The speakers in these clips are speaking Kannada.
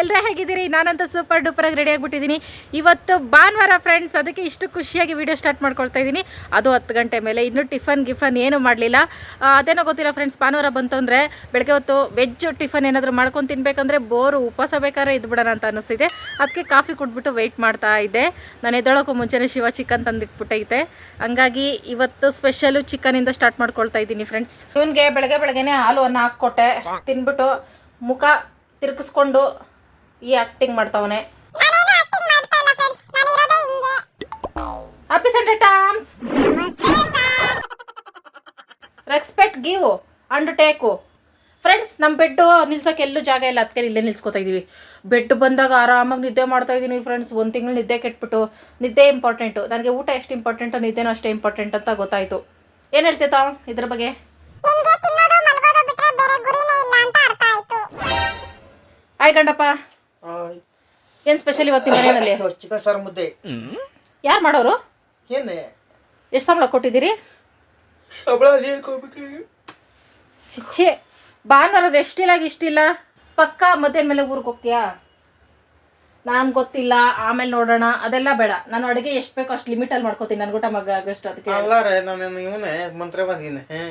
ಎಲ್ಲರೇ ಹೇಗಿದ್ದೀರಿ? ನಾನಂತ ಸೂಪರ್ ಡೂಪರಾಗಿ ರೆಡಿ ಆಗಿಬಿಟ್ಟಿದ್ದೀನಿ. ಇವತ್ತು ಭಾನುವಾರ ಫ್ರೆಂಡ್ಸ್ ಅದಕ್ಕೆ ಇಷ್ಟು ಖುಷಿಯಾಗಿ ವಿಡಿಯೋ ಸ್ಟಾರ್ಟ್ ಮಾಡ್ಕೊಳ್ತಾ ಇದ್ದೀನಿ. ಅದು ಹತ್ತು ಗಂಟೆ ಮೇಲೆ, ಇನ್ನೂ ಟಿಫನ್, ಗಿಫನ್ ಏನೂ ಮಾಡಲಿಲ್ಲ. ಅದೇನೋ ಗೊತ್ತಿಲ್ಲ ಫ್ರೆಂಡ್ಸ್ ಭಾನುವಾರ ಬಂತು ಅಂದರೆ ಬೆಳಗ್ಗೆ ಹೊತ್ತು ವೆಜ್ ಟಿಫನ್ ಏನಾದರೂ ಮಾಡ್ಕೊಂಡು ತಿನ್ಬೇಕಂದ್ರೆ ಬೋರು ಉಪವಾಸ ಬೇಕಾದ್ರೆ ಇದ್ಬಿಡೋಣ ಅಂತ ಅನ್ನಿಸ್ತಿದೆ. ಅದಕ್ಕೆ ಕಾಫಿ ಕುಟ್ಬಿಟ್ಟು ವೆಯ್ಟ್ ಮಾಡ್ತಾ ಇದ್ದೆ. ನಾನು ಎದ್ದೊಳಕ್ಕೂ ಮುಂಚೆನೇ ಶಿವ ಚಿಕನ್ ತಂದಿಟ್ಬಿಟ್ಟೈತೆ ಹಂಗಾಗಿ ಇವತ್ತು ಸ್ಪೆಷಲು ಚಿಕನಿಂದ ಸ್ಟಾರ್ಟ್ ಮಾಡ್ಕೊಳ್ತಾ ಇದ್ದೀನಿ ಫ್ರೆಂಡ್ಸ್ ಇವನಿಗೆ ಬೆಳಗ್ಗೆ ಬೆಳಗ್ಗೆನೆ ಹಾಲು ಅನ್ನ ಹಾಕ್ಕೊಟ್ಟೆ. ತಿನ್ಬಿಟ್ಟು ಮುಖ ತಿರುಗಿಸ್ಕೊಂಡು ಈ ಆಕ್ಟಿಂಗ್ ಮಾಡ್ತಾವನೆ. Happy Sunday Toms respect give and take friends ನಮ್ಮ ಬೆಡ್ಡು ನಿಲ್ಸೋಕೆ ಎಲ್ಲೂ ಜಾಗ ಇಲ್ಲ. ಅದಕ್ಕೆ ಇಲ್ಲೇ ನಿಲ್ಸ್ಕೊತಾ ಇದೀವಿ. ಬೆಡ್ ಬಂದಾಗ ಆರಾಮಾಗಿ ನಿದ್ದೆ ಮಾಡ್ತಾ ಇದ್ದೀನಿ ಫ್ರೆಂಡ್ಸ್ ಒಂದು ತಿಂಗಳು ನಿದ್ದೆ ಕೆಟ್ಬಿಟ್ಟು ನಿದ್ದೆ ಇಂಪಾರ್ಟೆಂಟು ನನಗೆ ಊಟ ಎಷ್ಟು ಇಂಪಾರ್ಟೆಂಟು ನಿದ್ದೆನೂ ಅಷ್ಟೇ ಇಂಪಾರ್ಟೆಂಟ್ ಅಂತ ಗೊತ್ತಾಯಿತು. ಏನು ಹೇಳ್ತೀಯ ಇದ್ರ ಬಗ್ಗೆ? ಆಯ್ ಗಂಡಪ್ಪ. ಏನು ಸ್ಪೆಷಲ್ ಇವತ್ತಿನ ಮನೆಯಲ್ಲಿ ಚಿಕನ್ ಸಾರು ಮುದ್ದೆ. ಯಾರು ಮಾಡೋರು? ಏನು? ಎಷ್ಟು ಸಂಬಳ ಕೊಟ್ಟಿದ್ದೀರಿ? ಸಂಬಳ ಭಾನುವಾರ ಭಾನುವಾರ ಎಷ್ಟಿಲ್ಲ ಇಷ್ಟಿಲ್ಲ ಪಕ್ಕ ಮಧ್ಯಾಹ್ನ ಮೇಲೆ ಊರಿಗೆ ಹೋಗ್ತೀಯಾ? ನಾನು ಗೊತ್ತಿಲ್ಲ ಆಮೇಲೆ ನೋಡೋಣ. ಅದೆಲ್ಲ ಬೇಡ. ನಾನು ಅಡುಗೆ ಎಷ್ಟು ಬೇಕೋ ಅಷ್ಟು ಲಿಮಿಟಲ್ಲಿ ಮಾಡ್ಕೋತೀನಿ. ನನ್ನ ಊಟ ಮಗ ಆಗಷ್ಟು ಅದಕ್ಕೆ. ಅಲ್ಲ ರೇ ನಾನು ಇವನೇ ಮಂತ್ರ ಬಂದಿನಿ ಹ್ಞೂ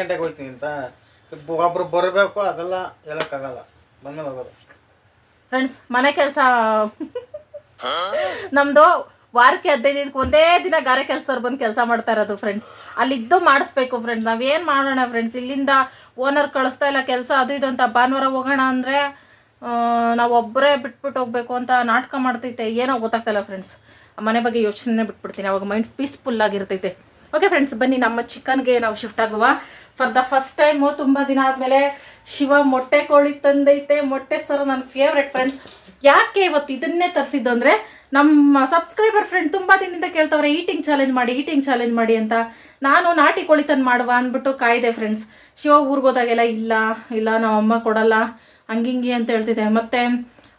ಗಂಟೆಗೆ ಹೋಗ್ತೀನಿ ಅಂತ? ಒಬ್ರು ಬರಬೇಕು, ಅದೆಲ್ಲ ಹೇಳಕ್ಕಾಗಲ್ಲ. ಬಂದ್ಮೇಲೆ ಹೋಗೋದು. ಫ್ರೆಂಡ್ಸ್ ಮನೆ ಕೆಲಸ. ನಮ್ಮದು ವಾರಕ್ಕೆ ಹದಿನೈದು ಒಂದೇ ದಿನ ಗಾರೆ ಕೆಲಸದವ್ರು ಬಂದು ಕೆಲಸ ಮಾಡ್ತಾ ಇರೋದು ಫ್ರೆಂಡ್ಸ್ ಅಲ್ಲಿದ್ದು ಮಾಡಿಸ್ಬೇಕು ಫ್ರೆಂಡ್ಸ್ ನಾವೇನು ಮಾಡೋಣ ಫ್ರೆಂಡ್ಸ್ ಇಲ್ಲಿಂದ ಓನರ್ ಕಳಿಸ್ತಾ ಇಲ್ಲ ಕೆಲಸ, ಅದು ಇದು ಅಂತ. ಭಾನುವಾರ ಹೋಗೋಣ ಅಂದರೆ ನಾವು ಒಬ್ಬರೇ ಬಿಟ್ಬಿಟ್ಟು ಹೋಗ್ಬೇಕು ಅಂತ ನಾಟಕ ಮಾಡ್ತೈತೆ. ಏನೋ ಗೊತ್ತಾಗ್ತಾಯಿಲ್ಲ ಫ್ರೆಂಡ್ಸ್ ಮನೆ ಬಗ್ಗೆ ಯೋಚನೆ ಬಿಟ್ಬಿಡ್ತೀನಿ. ಅವಾಗ ಮೈಂಡ್ ಪೀಸ್ಫುಲ್ ಆಗಿರ್ತೈತೆ. ಓಕೆ ಫ್ರೆಂಡ್ಸ್ ಬನ್ನಿ, ನಮ್ಮ ಚಿಕನ್ಗೆ ನಾವು ಶಿಫ್ಟ್ ಆಗುವ. ಫಾರ್ ದ ಫಸ್ಟ್ ಟೈಮು ತುಂಬ ದಿನ ಆದಮೇಲೆ ಶಿವ ಮೊಟ್ಟೆ ಕೋಳಿ ತಂದೈತೆ. ಮೊಟ್ಟೆ ಸರ್ ನನ್ನ ಫೇವ್ರೆಟ್ ಫ್ರೆಂಡ್ಸ್ ಯಾಕೆ ಇವತ್ತು ಇದನ್ನೇ ತರಿಸಿದ್ದು ಅಂದರೆ, ನಮ್ಮ ಸಬ್ಸ್ಕ್ರೈಬರ್ ಫ್ರೆಂಡ್ ತುಂಬ ದಿನದಿಂದ ಕೇಳ್ತವ್ರೆ ಈಟಿಂಗ್ ಚಾಲೆಂಜ್ ಮಾಡಿ ಈಟಿಂಗ್ ಚಾಲೆಂಜ್ ಮಾಡಿ ಅಂತ. ನಾನು ನಾಟಿ ಕೋಳಿ ತಂದು ಮಾಡುವ ಅಂದ್ಬಿಟ್ಟು ಕಾಯ್ದೆ ಫ್ರೆಂಡ್ಸ್ ಶಿವ ಊರಿಗೆ ಹೋದಾಗೆಲ್ಲ, ಇಲ್ಲ ಇಲ್ಲ, ನಮ್ಮ ಅಮ್ಮ ಕೊಡಲ್ಲ, ಹಂಗಿಂಗಿ ಅಂತ ಹೇಳ್ತಿದ್ದೆ ಮತ್ತೆ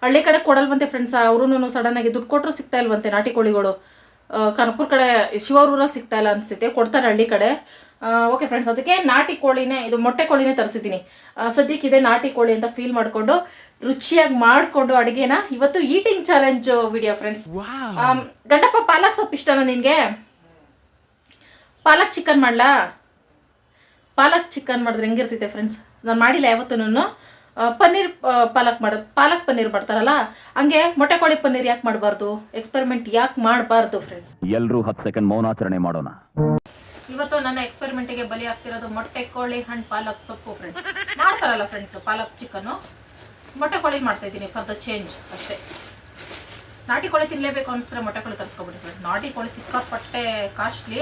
ಹಳ್ಳಿ ಕಡೆ ಕೊಡಲ್ವಂತೆ ಫ್ರೆಂಡ್ಸ್ ಅವರು ಸಡನ್ನಾಗಿ ದುಡ್ಡು ಕೊಟ್ಟರು ಸಿಗ್ತಾ ಇಲ್ವಂತೆ ನಾಟಿ ಕೋಳಿಗಳು. ಕನಕಪುರ ಕಡೆ ಶಿವರೂರ ಸಿಗ್ತಾ ಇಲ್ಲ ಅನಿಸುತ್ತೆ ಕೊಡ್ತಾರೆ ಹಳ್ಳಿ ಕಡೆ. ಓಕೆ ಫ್ರೆಂಡ್ಸ್ ಅದಕ್ಕೆ ನಾಟಿ ಕೋಳಿನೇ ಇದು ಮೊಟ್ಟೆ ಕೋಳಿನೇ ತರಿಸಿದ್ದೀನಿ. ಸದ್ಯಕ್ಕೆ ಇದೆ ನಾಟಿ ಕೋಳಿ ಅಂತ ಫೀಲ್ ಮಾಡಿಕೊಂಡು ರುಚಿಯಾಗಿ ಮಾಡಿಕೊಂಡು ಅಡುಗೆನ ಇವತ್ತು ಈಟಿಂಗ್ ಚಾಲೆಂಜ್ ವಿಡಿಯೋ ಫ್ರೆಂಡ್ಸ್ ಗಂಡಪ್ಪ ಪಾಲಕ್ ಸೊಪ್ಪು ಇಷ್ಟನಾ ನಿನಗೆ? ಪಾಲಕ್ ಚಿಕನ್ ಮಾಡಲಾ? ಪಾಲಕ್ ಚಿಕನ್ ಮಾಡಿದ್ರೆ ಹೆಂಗಿರ್ತೈತೆ ಫ್ರೆಂಡ್ಸ್ ನಾನು ಮಾಡಿಲ್ಲ ಯಾವತ್ತೂ ಪನ್ನೀರ್ ಪಾಲಕ್ ಮಾಡೋದು ಪಾಲಕ್ ಪನ್ನೀರ್ ಮಾಡ್ತಾರಲ್ಲ ಹಂಗೆ ಮೊಟ್ಟೆ ಕೋಳಿ ಪನ್ನೀರ್ ಯಾಕೆ ಮಾಡಬಾರ್ದು? ಎಕ್ಸ್ಪೆರಿಮೆಂಟ್ ಯಾಕೆ ಮಾಡಬಾರ್ದು ಫ್ರೆಂಡ್ಸ್ ಎಲ್ಲರೂ ಹತ್ತು ಸೆಕೆಂಡ್ ಮೌನಾಚರಣೆ ಮಾಡೋಣ. ಇವತ್ತು ನನ್ನ ಎಕ್ಸ್ಪೆರಿಮೆಂಟಿಗೆ ಬಲಿ ಆಗ್ತಿರೋದು ಮೊಟ್ಟೆ ಕೋಳಿ ಹಣ್ಣು ಪಾಲಕ್ ಸೊಪ್ಪು ಫ್ರೆಂಡ್ಸ್ ಮಾಡ್ತಾರಲ್ಲ ಫ್ರೆಂಡ್ಸ್ ಪಾಲಕ್ ಚಿಕನ್ನು ಮೊಟ್ಟೆ ಕೋಳಿ ಮಾಡ್ತಾ ಇದ್ದೀನಿ ಫಾರ್ ದ ಚೇಂಜ್ ಅಷ್ಟೇ. ನಾಟಿ ಕೋಳಿ ತಿನ್ನಲೇಬೇಕು ಅನಿಸಿದ್ರೆ ಮೊಟ್ಟೆ ಕೋಳಿ ತರಿಸ್ಕೊಬಿಡಿ ಫ್ರೆಂಡ್ ನಾಟಿ ಕೋಳಿ ಸಿಕ್ಕಾಪಟ್ಟೆ ಕಾಸ್ಟ್ಲಿ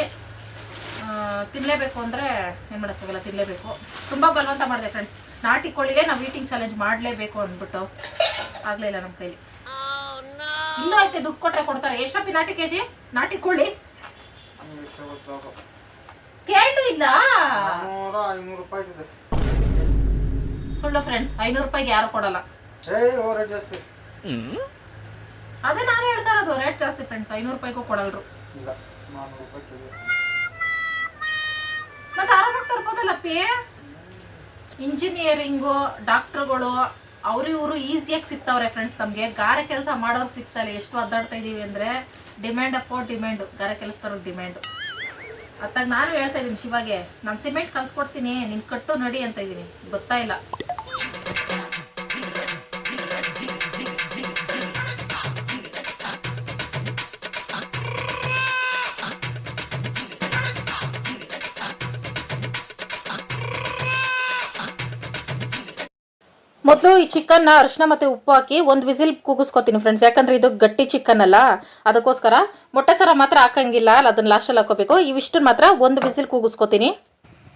ತಿನ್ನಲೇಬೇಕು ಅಂದರೆ ಏನು ಮಾಡೋಕ್ಕಾಗಲ್ಲ ತಿನ್ನಲೇಬೇಕು ತುಂಬ ಬಲವಂತ ಮಾಡಿದೆ ಫ್ರೆಂಡ್ಸ್ ನಾಟಿ ಕೋಳಿಗೆ ನಾವು ಈಟಿಂಗ್ ಚಾಲೆಂಜ್ ಮಾಡಲೇಬೇಕು ಅಂದ್ಬಿಟ್ಟು ಆಗಲಿಲ್ಲ ನಮ್ಮ ಕೈಲಿ. ಇನ್ನೂ ಐತೆ ದುಡ್ಡು ಕೊಟ್ಟರೆ ಕೊಡ್ತಾರೆ. ಎಷ್ಟಪ್ಪಿ ನಾಟಿ ಕೆ ಜಿ ನಾಟಿ ಕೋಳಿ ಕೇಳು ಇಲ್ಲ ಸುಳ್ಳು ಫ್ರೆಂಡ್ಸ್ ಐನೂರು ರೂಪಾಯಿಗೆ ಯಾರು ಕೊಡಲ್ಲ. ಅದೇ ನಾನು ಹೇಳ್ತಾ ಇರೋದು ರೇಟ್ ಜಾಸ್ತಿ ಫ್ರೆಂಡ್ಸ್ ಐನೂರು ರೂಪಾಯಿಗೂ ಕೊಡಲ್ರು. ಮತ್ತೆ ಆರಾಮಾಗಿ ತರ್ಬೋದಲ್ಲಪ್ಪಿ? ಇಂಜಿನಿಯರಿಂಗು, ಡಾಕ್ಟ್ರುಗಳು, ಅವರು ಇವರು ಈಸಿಯಾಗಿ ಸಿಗ್ತಾವ್ರೆ ಫ್ರೆಂಡ್ಸ್ ನಮಗೆ ಗಾರೆ ಕೆಲಸ ಮಾಡೋರು ಸಿಗ್ತಾರೆ. ಎಷ್ಟು ಒದ್ದಾಡ್ತಾ ಇದ್ದೀವಿ ಅಂದರೆ ಡಿಮ್ಯಾಂಡ್ ಅಪ್ಪೋ ಡಿಮ್ಯಾಂಡು ಗಾರೆ ಕೆಲಸದವ್ರಿಗೆ ಡಿಮ್ಯಾಂಡು ಅತ್ತಾಗ ನಾನು ಹೇಳ್ತಾ ಇದ್ದೀನಿ ಶಿವಾಗೆ, ನಾನು ಸಿಮೆಂಟ್ ಕಲ್ಸ್ಕೊಡ್ತೀನಿ ನಿನ್ನ ಕಟ್ಟು ನಡಿ ಅಂತ ಇದ್ದೀನಿ ಗೊತ್ತಾ ಇಲ್ಲ? ಮೊದಲು ಈ ಚಿಕನ್ನ ಅರಿಶಿನ ಮತ್ತು ಉಪ್ಪು ಹಾಕಿ ಒಂದು ವಿಸಿಲ್ ಕೂಗಿಸ್ಕೊತೀನಿ ಫ್ರೆಂಡ್ಸ್ ಯಾಕಂದ್ರೆ ಇದು ಗಟ್ಟಿ ಚಿಕನ್ ಅಲ್ಲ. ಅದಕ್ಕೋಸ್ಕರ ಮೊಟ್ಟೆ ಸರ ಮಾತ್ರ ಹಾಕಂಗಿಲ್ಲ. ಅಲ್ಲ, ಅದನ್ನ ಲಾಸ್ಟಲ್ಲಿ ಹಾಕೋಬೇಕು ಇವಿಷ್ಟನ್ನು ಮಾತ್ರ ಒಂದು ವಿಸಿಲ್ ಕೂಗಿಸ್ಕೊತೀನಿ.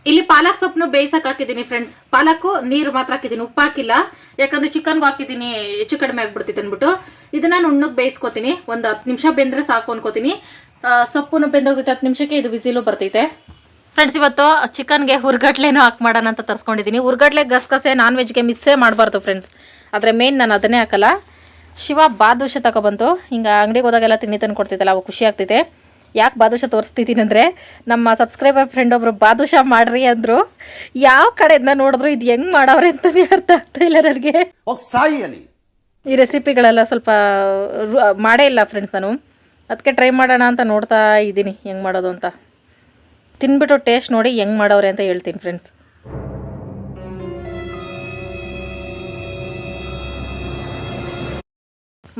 ಇಲ್ಲಿ ಪಾಲಕ್ ಸೊಪ್ಪನ್ನು ಬೇಯಿಸಕ್ ಹಾಕಿದ್ದೀನಿ ಫ್ರೆಂಡ್ಸ್ ಪಾಲಕ್ಕು, ನೀರು ಮಾತ್ರ ಹಾಕಿದ್ದೀನಿ. ಉಪ್ಪು ಹಾಕಿಲ್ಲ. ಯಾಕಂದ್ರೆ ಚಿಕನ್ಗೂ ಹಾಕಿದ್ದೀನಿ. ಹೆಚ್ಚು ಕಡಿಮೆ ಆಗ್ಬಿಡ್ತಿತ್ತು ಅಂದ್ಬಿಟ್ಟು. ಇದನ್ನ ನುಣ್ಣಗೆ ಬೇಯಿಸ್ಕೊತೀನಿ. ಒಂದು ಹತ್ತು ನಿಮಿಷ ಬೆಂದ್ರೆ ಸಾಕು ಅನ್ಕೋತೀನಿ. ಸೊಪ್ಪನ್ನು ಬೆಂದೋಗುತ್ತೆ ಹತ್ತು ನಿಮಿಷಕ್ಕೆ ಇದು ವಿಸಿಲು ಬರ್ತೈತೆ. ಫ್ರೆಂಡ್ಸ್ ಇವತ್ತು ಚಿಕನ್ಗೆ ಹುರ್ಗಡ್ಲೆನೂ ಹಾಕಿ ಮಾಡೋಣ ಅಂತ ತರಿಸ್ಕೊಂಡಿದ್ದೀನಿ ಹುರ್ಗಡ್ಲೆ ಗಸಗಸೆ ನಾನ್ ವೆಜ್ಗೆ ಮಿಸ್ಸೇ ಮಾಡಬಾರ್ದು ಫ್ರೆಂಡ್ಸ್ ಆದರೆ ಮೇನ್ ನಾನು ಅದನ್ನೇ ಹಾಕಲ್ಲ. ಶಿವ ಬಾದುಷ ತಗೊಬಂತು ಹಿಂಗೆ ಅಂಗಡಿಗೆ ಹೋದಾಗೆಲ್ಲ ತಿನ್ನಿ ತಂದು ಕೊಡ್ತಿದ್ದಲ್ಲ ಅವು ಖುಷಿ ಆಗ್ತಿದೆ. ಯಾಕೆ ಬಾದುಷ ತೋರಿಸ್ತಿದ್ದೀನಿ ಅಂದರೆ ನಮ್ಮ ಸಬ್ಸ್ಕ್ರೈಬರ್ ಫ್ರೆಂಡ್ ಒಬ್ರು ಬಾದುಷ ಮಾಡ್ರಿ ಅಂದರು ಯಾವ ಕಡೆಯಿಂದ ನೋಡಿದ್ರು ಇದು ಹೆಂಗೆ ಮಾಡವ್ರೆ ಅಂತಲೇ ಅರ್ಥ ಆಗ್ತಾ ಇಲ್ಲ ನನಗೆ. ಈ ರೆಸಿಪಿಗಳೆಲ್ಲ ಸ್ವಲ್ಪ ಮಾಡೇ ಇಲ್ಲ ಫ್ರೆಂಡ್ಸ್ ನಾನು. ಅದಕ್ಕೆ ಟ್ರೈ ಮಾಡೋಣ ಅಂತ ನೋಡ್ತಾ ಇದ್ದೀನಿ ಹೆಂಗೆ ಮಾಡೋದು ಅಂತ. ತಿನ್ಬಿಟ್ಟು ಟೇಸ್ಟ್ ನೋಡಿ ಹೆಂಗೆ ಮಾಡವ್ರೆ ಅಂತ ಹೇಳ್ತೀನಿ ಫ್ರೆಂಡ್ಸ್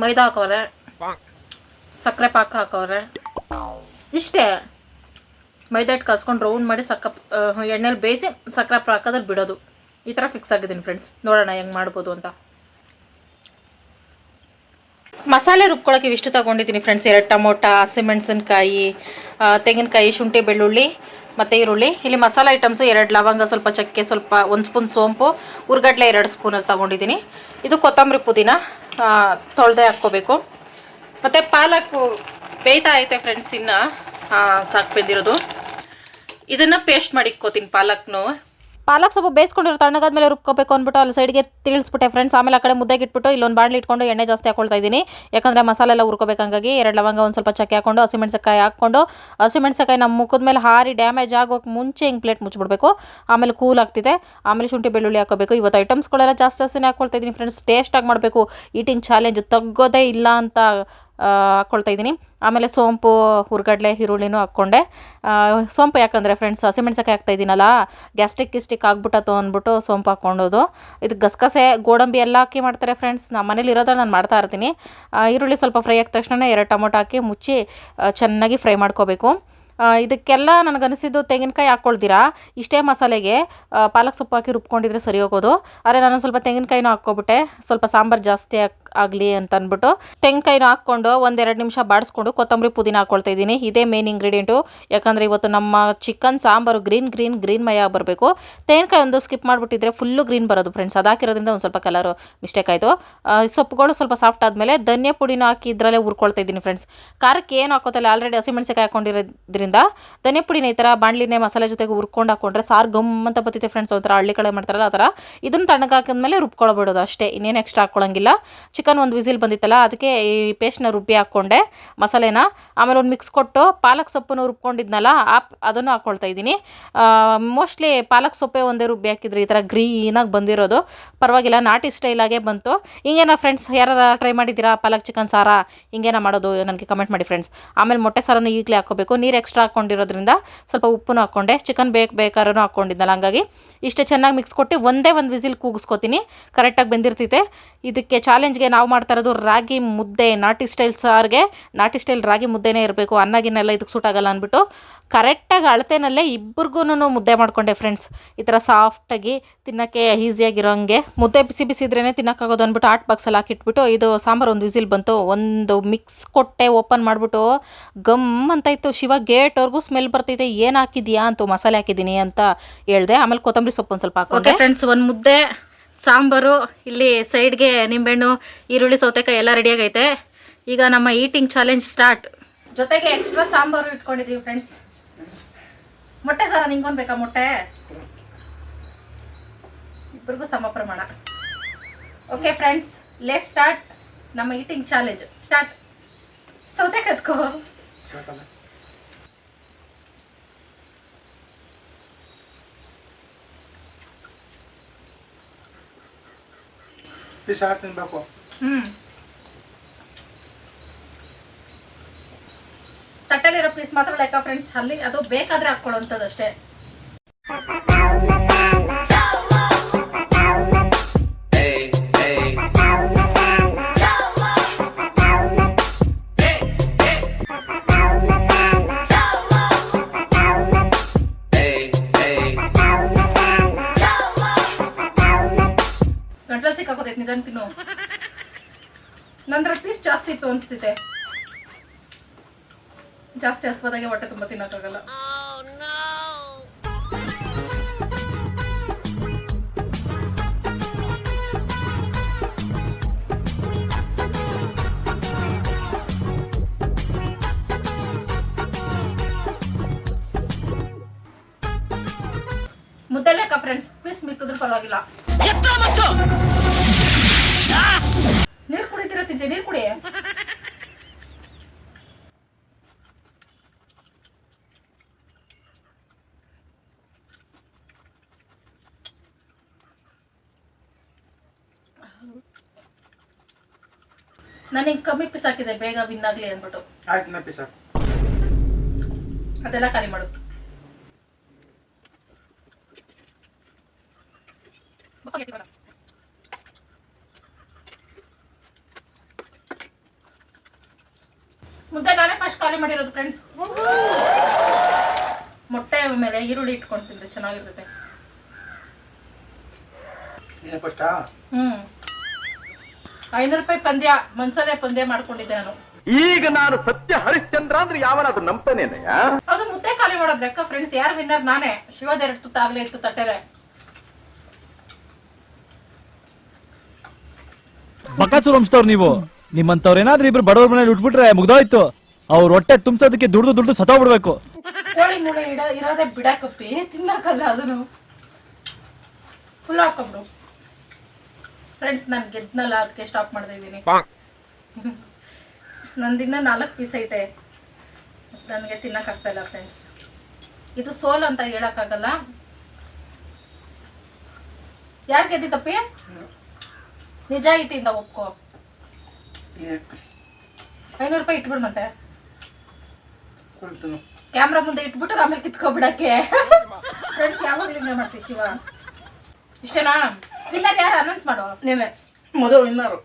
ಮೈದಾ ಹಾಕವ್ರೆ. ಸಕ್ಕರೆ ಪಾಕ ಹಾಕವ್ರೆ. ಇಷ್ಟೇ. ಮೈದಾ ಹಿಟ್ಟು ಕಲ್ಸ್ಕೊಂಡು ರೌಂಡ್ ಮಾಡಿ ಸಕ್ಕ ಎಣ್ಣೆಲಿ ಬೇಯಿಸಿ ಸಕ್ಕರೆ ಪಾಕದಲ್ಲಿ ಬಿಡೋದು. ಈ ಥರ ಫಿಕ್ಸ್ ಆಗಿದ್ದೀನಿ ಫ್ರೆಂಡ್ಸ್ ನೋಡೋಣ ಹೆಂಗೆ ಮಾಡ್ಬೋದು ಅಂತ. ಮಸಾಲೆ ರುಬ್ಕೊಳ್ಳೋಕೆ ಇವಿಷ್ಟು ತಗೊಂಡಿದ್ದೀನಿ ಫ್ರೆಂಡ್ಸ್ ಎರಡು ಟೊಮೊಟ ಹಸಿಮೆಣಸಿನ್ಕಾಯಿ ತೆಂಗಿನಕಾಯಿ, ಶುಂಠಿ, ಬೆಳ್ಳುಳ್ಳಿ ಮತ್ತು ಈರುಳ್ಳಿ. ಇಲ್ಲಿ ಮಸಾಲೆ ಐಟಮ್ಸು ಎರಡು ಲವಂಗ, ಸ್ವಲ್ಪ ಚಕ್ಕೆ, ಸ್ವಲ್ಪ ಒಂದು ಸ್ಪೂನ್ ಸೋಂಪು, ಉರ್ಗಡ್ಲೆ ಎರಡು ಸ್ಪೂನ್ ತಗೊಂಡಿದ್ದೀನಿ. ಇದು ಕೊತ್ತಂಬರಿ ಪುದೀನ ತೊಳೆದೇ ಹಾಕ್ಕೋಬೇಕು. ಮತ್ತು ಪಾಲಕ್ಕು ಬೇಯ್ತಾ ಐತೆ ಫ್ರೆಂಡ್ಸ್ ಇನ್ನು ಸಾಕು ಬೆಂದಿರೋದು. ಇದನ್ನು ಪೇಸ್ಟ್ ಮಾಡಿ ಇಕ್ಕೋತೀನಿ ಪಾಲಕ್ನು. ಪಾಲಕ್ ಸ್ವಲ್ಪ ಬೇಯಿಸ್ಕೊಂಡಿರೋ ತಣ್ಣಗಾದ್ಮೇಲೆ ರುಬ್ಕೋಬೇಕು ಅಂದ್ಬಿಟ್ಟು ಅಲ್ಲಿ ಸೈಡ್ಗೆ ತಿಳಿಸ್ಬಿಟ್ಟೆ ಫ್ರೆಂಡ್ಸ್ ಆಮೇಲೆ ಆ ಕಡೆ ಮುದ್ದೆಗೆ ಇಟ್ಬಿಟ್ಟು ಇಲ್ಲೊಂದು ಬಾಣಲಿ ಇಟ್ಕೊಂಡು ಎಣ್ಣೆ ಜಾಸ್ತಿ ಹಾಕೊಳ್ತಾ ಇದ್ದೀನಿ. ಯಾಕಂದರೆ ಮಸಾಲೆ ಎಲ್ಲ ಹುರ್ಕೋಬೇಕು ಹಂಗಾಗಿ ಎರಡು ಲವಂಗ ಒಂದು ಸ್ವಲ್ಪ ಚಕ್ಕೆ ಹಾಕೊಂಡು ಹಸಿಮೆಣ್ಸಕಾಯಿ ಹಾಕ್ಕೊಂಡು ಹಸಿಮೆಣ್ಸಕಾಯಿ ನಮ್ಮ ಮುಖದ ಮೇಲೆ ಹಾರಿ ಡ್ಯಾಮೇಜ್ ಆಗೋಕೆ ಮುಂಚೆ ಹಿಂಗೆ ಪ್ಲೇಟ್ ಮುಚ್ಚಿಬಿಡ್ಬೇಕು ಆಮೇಲೆ ಕೂಲ್ ಆಗ್ತಿದೆ. ಆಮೇಲೆ ಶುಂಠಿ ಬೆಳ್ಳುಳ್ಳಿ ಹಾಕೋಬೇಕು. ಇವತ್ತು ಐಟಮ್ಸ್ಗಳೆಲ್ಲ ಜಾಸ್ತಿ ಜಾಸ್ತಿನೇ ಹಾಕ್ಕೊಳ್ತಾ ಇದ್ದೀನಿ ಫ್ರೆಂಡ್ಸ್ ಟೇಸ್ಟಾಗಿ ಮಾಡಬೇಕು. ಈಟಿಂಗ್ ಚಾಲೆಂಜ್ ತಗ್ಗೋದೇ ಇಲ್ಲ ಅಂತ ಹಾಕ್ಕೊಳ್ತಾ ಇದ್ದೀನಿ. ಆಮೇಲೆ ಸೋಂಪು, ಹುರ್ಗಡ್ಲೆ, ಈರುಳ್ಳಿನೂ ಹಾಕ್ಕೊಂಡೆ. ಸೋಂಪು ಯಾಕಂದರೆ ಫ್ರೆಂಡ್ಸ್ ಹಸಿಮೆಣ್ಸಕಾಯಿ ಹಾಕ್ತಾ ಇದ್ದೀನಲ್ಲ ಗ್ಯಾಸ್ಟ್ರಿಕ್ ಗಿಸ್ಟಿಕ್ ಆಗ್ಬಿಟ್ಟತ್ತು ಅಂದ್ಬಿಟ್ಟು ಸೋಂಪು ಹಾಕ್ಕೊಂಡೋದು. ಇದು ಗಸಗಸೆ, ಗೋಡಂಬಿ ಎಲ್ಲ ಹಾಕಿ ಮಾಡ್ತಾರೆ ಫ್ರೆಂಡ್ಸ್ ನಮ್ಮ ಮನೇಲಿ ಇರೋದ್ರಲ್ಲಿ ನಾನು ಮಾಡ್ತಾ ಇರ್ತೀನಿ. ಈರುಳ್ಳಿ ಸ್ವಲ್ಪ ಫ್ರೈ ಆದ ತಕ್ಷಣ ಎರಡು ಟೊಮೊಟೊ ಹಾಕಿ ಮುಚ್ಚಿ ಚೆನ್ನಾಗಿ ಫ್ರೈ ಮಾಡ್ಕೋಬೇಕು. ಇದಕ್ಕೆಲ್ಲ ನನಗನಿಸಿದ್ದು ತೆಂಗಿನಕಾಯಿ ಹಾಕ್ಕೊಳ್ತೀರಾ ಇಷ್ಟೇ ಮಸಾಲೆಗೆ ಪಾಲಕ್ ಸೊಪ್ಪು ಹಾಕಿ ರುಬ್ಕೊಂಡಿದ್ರೆ ಸರಿ ಹೋಗೋದು ಆದರೆ ನಾನು ಸ್ವಲ್ಪ ತೆಂಗಿನಕಾಯಿನೂ ಹಾಕ್ಕೊಬಿಟ್ಟೆ. ಸ್ವಲ್ಪ ಸಾಂಬಾರು ಜಾಸ್ತಿ ಆಗಲಿ ಅಂತ ಅಂದ್ಬಿಟ್ಟು ತೆಂಗಿನಕಾಯಿನೂ ಹಾಕ್ಕೊಂಡು ಒಂದೆರಡು ನಿಮಿಷ ಬಾಡಿಸ್ಕೊಂಡು ಕೊತ್ತಂಬರಿ ಪುದೀನ ಹಾಕ್ಕೊಳ್ತಾ ಇದ್ದೀನಿ. ಇದೇ ಮೇನ್ ಇಂಗ್ರೀಡಿಯೆಂಟು ಯಾಕಂದರೆ ಇವತ್ತು ನಮ್ಮ chicken sambar green green green ಮಯ ಬರಬೇಕು ತೆಂಗಿನಕಾಯಿ ಒಂದು ಸ್ಕಿಪ್ ಮಾಡಿಬಿಟ್ಟಿದ್ರೆ ಫುಲ್ಲು ಗ್ರೀನ್ ಬರೋದು ಫ್ರೆಂಡ್ಸ್ ಅದಾಕಿರೋದ್ರಿಂದ ಒಂದು ಸ್ವಲ್ಪ ಕಲರು ಮಿಸ್ಟೇಕ್ ಆಯಿತು. ಸೊಪ್ಪುಗಳು ಸ್ವಲ್ಪ ಸಾಫ್ಟ್ ಆದಮೇಲೆ ಧನಿಯಾ ಪುಡಿನ ಹಾಕಿ ಇದರಲ್ಲೇ ಹುರ್ಕೊಳ್ತಾ ಇದ್ದೀನಿ ಫ್ರೆಂಡ್ಸ್ ಖಾರಕ್ಕೆ ಏನು ಹಾಕೋತಲ್ಲ ಆಲ್ರೆಡಿ ಹಸಿಮೆಣಸಿಕಾಯಿ ಹಾಕೊಂಡಿರೋದ್ರಿಂದ ಧನ್ಯ ಪುಡಿನ ಈ ಥರ ಬಾಣಲಿನೇ ಮಸಾಲೆ ಜೊತೆಗೆ ಹುರ್ಕೊಂಡು ಹಾಕೊಂಡ್ರೆ ಸಾರು ಗಮ್ ಅಂತ ಬತ್ತಿದೆ ಫ್ರೆಂಡ್ಸ್ ಒಂಥರ ಹಳ್ಳಿ ಕಡೆ ಮಾಡ್ತಾರಲ್ಲ ಆ ಥರ ಇದನ್ನು ತಣ್ಣಗೆ ಹಾಕಿದ್ಮೇಲೆ ರುಬ್ಕೊಳ್ಬಿಡೋದು ಅಷ್ಟೇ. ಇನ್ನೇನು ಎಕ್ಸ್ಟ್ರಾ ಹಾಕ್ಕೊಳಂಗಿಲ್ಲ ಚಿಕನ್ ಒಂದು ವಿಸಿಲ್ ಬಂದಿತ್ತಲ್ಲ, ಅದಕ್ಕೆ ಈ ಪೇಸ್ಟ್ನ ರುಬ್ಬಿ ಹಾಕ್ಕೊಂಡೆ, ಮಸಾಲೆನ. ಆಮೇಲೆ ಒಂದು ಮಿಕ್ಸ್ ಕೊಟ್ಟು ಪಾಲಕ್ ಸೊಪ್ಪನ್ನು ರುಬ್ಕೊಂಡಿದ್ನಲ್ಲ, ಆ ಅದನ್ನು ಹಾಕ್ಕೊಳ್ತಾ ಇದ್ದೀನಿ. ಮೋಸ್ಟ್ಲಿ ಪಾಲಕ್ ಸೊಪ್ಪೆ ಒಂದೇ ರುಬ್ಬಿ ಹಾಕಿದ್ರೆ ಈ ಥರ ಗ್ರೀನಾಗಿ ಬಂದಿರೋದು. ಪರವಾಗಿಲ್ಲ, ನಾಟಿ ಸ್ಟೈಲಾಗೆ ಬಂತು. ಹಿಂಗೇನ ಫ್ರೆಂಡ್ಸ್ ಯಾರು ಟ್ರೈ ಮಾಡಿದ್ದೀರಾ ಪಾಲಕ್ ಚಿಕನ್ ಸಾರ? ಹಿಂಗೇನ ಮಾಡೋದು ನನಗೆ ಕಮೆಂಟ್ ಮಾಡಿ ಫ್ರೆಂಡ್ಸ್. ಆಮೇಲೆ ಮೊಟ್ಟೆ ಸಾರನ್ನು ಈಗಲೇ ಹಾಕೋಬೇಕು ನೀರು ಎಕ್ಸ್ಟ್ರಾ ಹಾಕ್ಕೊಂಡಿರೋದ್ರಿಂದ ಸ್ವಲ್ಪ ಉಪ್ಪನ್ನು ಹಾಕ್ಕೊಂಡೆ. ಚಿಕನ್ ಬೇಕು ಬೇಕಾದ್ರೂ ಹಾಕ್ಕೊಂಡಿದ್ದಲ್ಲ, ಹಂಗಾಗಿ. ಇಷ್ಟೇ ಚೆನ್ನಾಗಿ ಮಿಕ್ಸ್ ಕೊಟ್ಟು ಒಂದೇ ಒಂದು ವಿಸಿಲ್ ಕೂಗಿಸ್ಕೊತೀನಿ. ಕರೆಕ್ಟಾಗಿ ಬೆಂದಿರ್ತೈತೆ. ಇದಕ್ಕೆ ಚಾಲೆಂಜ್ಗೆ ನಾವು ಮಾಡ್ತಾ ಇರೋದು ರಾಗಿ ಮುದ್ದೆ, ನಾಟಿ ಸ್ಟೈಲ್ ಸಾರಿಗೆ. ನಾಟಿ ಸ್ಟೈಲ್ ರಾಗಿ ಮುದ್ದೆನೇ ಇರಬೇಕು. ಅನ್ನಗಿನೆಲ್ಲ ಇದಕ್ಕೆ ಸೂಟ್ ಆಗಲ್ಲ ಅಂದ್ಬಿಟ್ಟು ಕರೆಕ್ಟಾಗಿ ಅಳತೆನಲ್ಲೇ ಇಬ್ಬರಿಗೂ ಮುದ್ದೆ ಮಾಡಿಕೊಂಡೆ ಫ್ರೆಂಡ್ಸ್ ಈ ಥರ ಸಾಫ್ಟಾಗಿ ತಿನ್ನೋಕ್ಕೆ ಈಸಿಯಾಗಿರೋಂಗೆ ಮುದ್ದೆ ಬಿಸಿ ಬಿಸಿ ಇದ್ರೇ ತಿನ್ನೋಕ್ಕಾಗೋದು ಅಂದ್ಬಿಟ್ಟು ಆಟ್ ಬಾಕ್ಸಲ್ಲಿ ಹಾಕಿಟ್ಬಿಟ್ಟು ಇದು ಸಾಂಬಾರು ಒಂದು ವಿಸಿಲ್ ಬಂತು. ಒಂದು ಮಿಕ್ಸ್ ಕೊಟ್ಟೆ ಓಪನ್ ಮಾಡಿಬಿಟ್ಟು ಗಮ್ ಅಂತ ಇತ್ತು. ಶಿವ ಗೇಟ್ವರೆಗೂ ಸ್ಮೆಲ್ ಬರ್ತೈತೆ ಏನು ಹಾಕಿದ್ಯಾ? ಅಂತ ಮಸಾಲೆ ಹಾಕಿದ್ದೀನಿ ಅಂತ ಹೇಳಿದೆ. ಆಮೇಲೆ ಕೊತ್ತಂಬರಿ ಸೊಪ್ಪು ಒಂದು ಸ್ವಲ್ಪ ಹಾಕೊಂಡೆ. ಫ್ರೆಂಡ್ಸ್ ಒಂದು ಮುದ್ದೆ. ಸಾಂಬಾರು, ಇಲ್ಲಿ ಸೈಡ್ಗೆ ನಿಂಬೆಹಣ್ಣು, ಈರುಳ್ಳಿ, ಸೌತೆಕಾಯಿ ಎಲ್ಲ ರೆಡಿಯಾಗೈತೆ ಈಗ ನಮ್ಮ ಈಟಿಂಗ್ ಚಾಲೆಂಜ್ ಸ್ಟಾರ್ಟ್ ಜೊತೆಗೆ ಎಕ್ಸ್ಟ್ರಾ ಸಾಂಬಾರು ಇಟ್ಕೊಂಡಿದ್ದೀವಿ ಫ್ರೆಂಡ್ಸ್ ಮೊಟ್ಟೆ ಸರ ನಿಂಗೊಂದು ಬೇಕಾ ಮೊಟ್ಟೆ? ಇಬ್ಬರಿಗೂ ಸಮ ಪ್ರಮಾಣ. ಓಕೆ ಫ್ರೆಂಡ್ಸ್ ಲೆಸ್ ಸ್ಟಾರ್ಟ್ ನಮ್ಮ ಈಟಿಂಗ್ ಚಾಲೆಂಜ್ ಸ್ಟಾರ್ಟ್ ಸೌತೆ ಕತ್ಕೋ ಹಾಕಿ ತಿನ್ಬೇಕು ಹ್ಞೂ ತಟ್ಟೆಲಿರೋ ಪೀಸ್ ಮಾತ್ರ ಲೆಕ್ಕ ಫ್ರೆಂಡ್ಸ್ ಅಲ್ಲಿ ಅದು ಬೇಕಾದ್ರೆ ಹಾಕ್ಕೊಳ್ಳೋಂಥದ್ದು ಅಷ್ಟೇ ಸಿಕ್ಕಾಕೋತೈತೆ ನಿಧಾನ ತಿನ್ನು. ನಂದ್ರ ಪೀಸ್ ಜಾಸ್ತಿ ಇತ್ತು ಅನಿಸ್ತೈತೆ ಜಾಸ್ತಿ ಹಸ್ವದಾಗೆ ಹೊಟ್ಟೆ ತುಂಬ ತಿನ್ನೋಕ್ಕಾಗಲ್ಲ. ಮುದ್ದೆ ಲೆಕ್ಕ ಫ್ರೆಂಡ್ಸ್ ಪೀಸ್ ಮಿಕ್ಕಿದ್ರು ಪರವಾಗಿಲ್ಲ. ನೀರು ಕುಡಿತೀರ ತಿಂತೆ ನೀರು ಕುಡಿ. ನನಗೆ ಕಮ್ಮಿ ಪಿಸ್ ಹಾಕಿದೆ ಬೇಗ ವಿನ್ ಆಗ್ಲಿ ಅಂದ್ಬಿಟ್ಟು. ಆಯ್ತು ನಾ ಪೀಸ್ ಅದೆಲ್ಲ ಖಾಲಿ ಮಾಡು. ಬಸ್ ಮುದ್ದೆ ನಾನೇ ಫಸ್ಟ್ ಖಾಲಿ ಮಾಡಿರೋದು ಫ್ರೆಂಡ್ಸ್ ಮೊಟ್ಟೆ ಮೇಲೆ ಈರುಳ್ಳಿ ಇಟ್ಕೊಂಡು ತಿಂದ್ರೆ ಚೆನ್ನಾಗಿರ್ತದೆ ನೀನು ಹ್ಮ್. ಐನೂರು ರೂಪಾಯಿ ಪಂದ್ಯ ಮನ್ಸಲ್ಲೇ ಪಂದ್ಯ ಮಾಡ್ಕೊಂಡಿದ್ದೆ ನಾನು. ಈಗ ನಾನು ಸತ್ಯ ಹರಿಶ್ಚಂದ್ರ ಅಂದ್ರೆ ಯಾವನಾದ್ರೂ ನಂಬ್ತಾನೇನಯ್ಯ ಅದು ಮುದ್ದೆ ಖಾಲಿ ಮಾಡೋದು ಅಕ್ಕ ಫ್ರೆಂಡ್ಸ್ ಯಾರು ವಿನ್ನರ್ ನಾನೇ? ಶಿವದ ಎರಡು ತುತ್ತ ಆಗ್ಲೇ ಇತ್ತು ತಟ್ಟೆರೆ ಬಕಾಸೂರ್ ನೀವು. ನಿಮ್ಮಂತವ್ರು ಏನಾದ್ರೂ ಇಬ್ರು ಬಡವ್ರ ಮನೇಲಿ ಉಟ್ಬಿಟ್ರೆ ಮುಗ್ದೋಯ್ತು. ಅವ್ರ ಹೊಟ್ಟೆ ತುಂಬಿಸೋದಕ್ಕೆ ದುಡ್ದು ದುಡ್ದು ಸತ್ತೋಗ್ಬಿಡ್ಬೇಕು. ಕೋಳಿ ಮೂಳೆ ಇಡ ಇರೋದೇ ಬಿಡಾಕಪ್ಪಿ ತಿನ್ನಕ್ಕಲ್ಲ ಅದನ್ನು. ಫುಲ್ ಹಾಕೊಂಬಿಡು ಫ್ರೆಂಡ್ಸ್ ನಾನು ಗೆದ್ನಲ್ಲ ಅದಕ್ಕೆ ಸ್ಟಾಪ್ ಮಾಡ್ತಾ ಇದ್ದೀನಿ. ನಂದಿನ್ನ ನಾಲ್ಕು ಪೀಸ್ ಐತೆ. ನನಗೆ ತಿನ್ನಕ್ಕಾಗ್ತಾ ಇಲ್ಲ ಫ್ರೆಂಡ್ಸ್ ಇದು ಸೋಲ್ ಅಂತ ಹೇಳಕ್ಕಾಗಲ್ಲ. ಯಾರು ಗೆದ್ದಿದ್ದಪ್ಪಿ? ನಿಜಾಯಿತಿಯಿಂದ ಒಪ್ಕೋ. ಐನೂರು ರೂಪಾಯಿ ಇಟ್ಬಿಡು ಮತ್ತೆ. ಕೊಡ್ತೀನಿ. ಕ್ಯಾಮ್ರಾ ಮುಂದೆ ಇಟ್ಬಿಟ್ಟು ಆಮೇಲೆ ಕಿತ್ಕೊಬಿಡಕ್ಕೆ. ಫ್ರೆಂಡ್ಸ್ ಯಾವಾಗಲೂ ಹಿಂಗೆ ಮಾಡ್ತೀವಿ ಶಿವ? ಇಷ್ಟೇನಾ? ವಿನ್ನರ್ ಯಾರು? ಅನೌನ್ಸ್ ಮಾಡು. ನೀನೆ. ಮೊದಲು ವಿನ್ನರು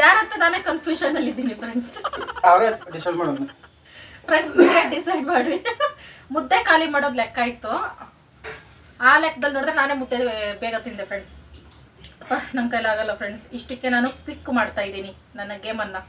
ಯಾರಂತ ನಾನೇ ಕನ್ಫ್ಯೂಷನ್ ಅಲ್ಲಿ ಇದ್ದೀನಿ ಫ್ರೆಂಡ್ಸ್ ಅವರೇ ಡಿಸೈಡ್ ಮಾಡೋಣ ಫ್ರೆಂಡ್ಸ್ ಡಿಸೈಡ್ ಮಾಡ್ರಿ. ಮುದ್ದೆ ಖಾಲಿ ಮಾಡೋದು ಲೆಕ್ಕ ಇತ್ತು. ಆ ಲೆಕ್ಕದಲ್ಲಿ ನೋಡಿದ್ರೆ ನಾನೇ ಮುದ್ದೆ ಬೇಗ ತಿಂದೆ ಫ್ರೆಂಡ್ಸ್ ನನ್ನ ಕೈಲಾಗಲ್ಲ ಫ್ರೆಂಡ್ಸ್ ಇಷ್ಟಕ್ಕೆ ನಾನು ಕ್ವಿಕ್ ಮಾಡ್ತಾ ಇದ್ದೀನಿ ನನ್ನ ಗೇಮನ್ನು